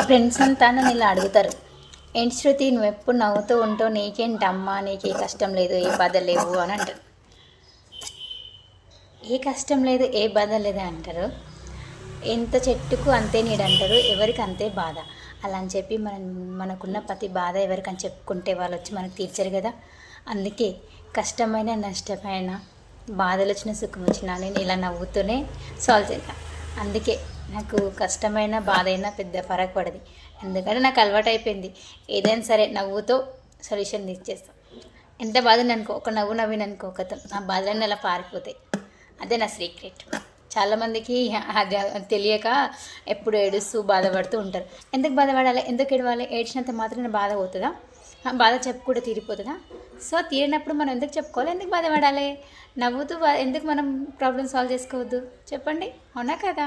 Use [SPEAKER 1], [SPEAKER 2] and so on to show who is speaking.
[SPEAKER 1] మా ఫ్రెండ్స్ అంతా నన్ను ఇలా అడుగుతారు. ఏంటి శృతి నువ్వు ఎప్పుడు నవ్వుతూ ఉంటావు నీకేంటమ్మా? నీకే కష్టం లేదు ఏ బాధ లేవు అని అంటారు. ఏ కష్టం లేదు ఏ బాధ లేదు అంటారు. ఎంత చెట్టుకు అంతే నీడు అంటారు. ఎవరికి అంతే బాధ అలా అని చెప్పి మనం మనకున్న ప్రతి బాధ ఎవరికని చెప్పుకుంటే వాళ్ళు వచ్చి మనకు తీర్చరు కదా. అందుకే కష్టమైన నష్టమైన బాధలు వచ్చిన సుఖం వచ్చినా నేను ఇలా నవ్వుతూనే సాల్వ్ చేస్తాను అందుకే నాకు కష్టమైన బాధైనా పెద్ద ఫరక్ పడదు. ఎందుకంటే నాకు అలవాటు అయిపోయింది ఏదైనా సరే నవ్వుతో సొల్యూషన్ ఇచ్చేస్తాం ఎంత బాధ అనుకో ఒక నవ్వు నవ్విననుకో కథ ఆ బాధలన్నీ అలా పారిపోతాయి. అదే నా సీక్రెట్. చాలామందికి అది తెలియక ఎప్పుడు ఏడుస్తూ బాధపడుతూ ఉంటారు. ఎందుకు బాధపడాలి? ఎందుకు ఏడవాలి? ఏడ్చినంత మాత్రం బాధ పోతుందా? బాధ చెప్పుకుంటే తీరిపోతుందా? సో తీరినప్పుడు మనం ఎందుకు చెప్పుకోవాలి? ఎందుకు బాధపడాలి? నవ్వుతూ ఎందుకు మనం ప్రాబ్లమ్ సాల్వ్ చేసుకోవద్దు? చెప్పండి. అవునా కదా?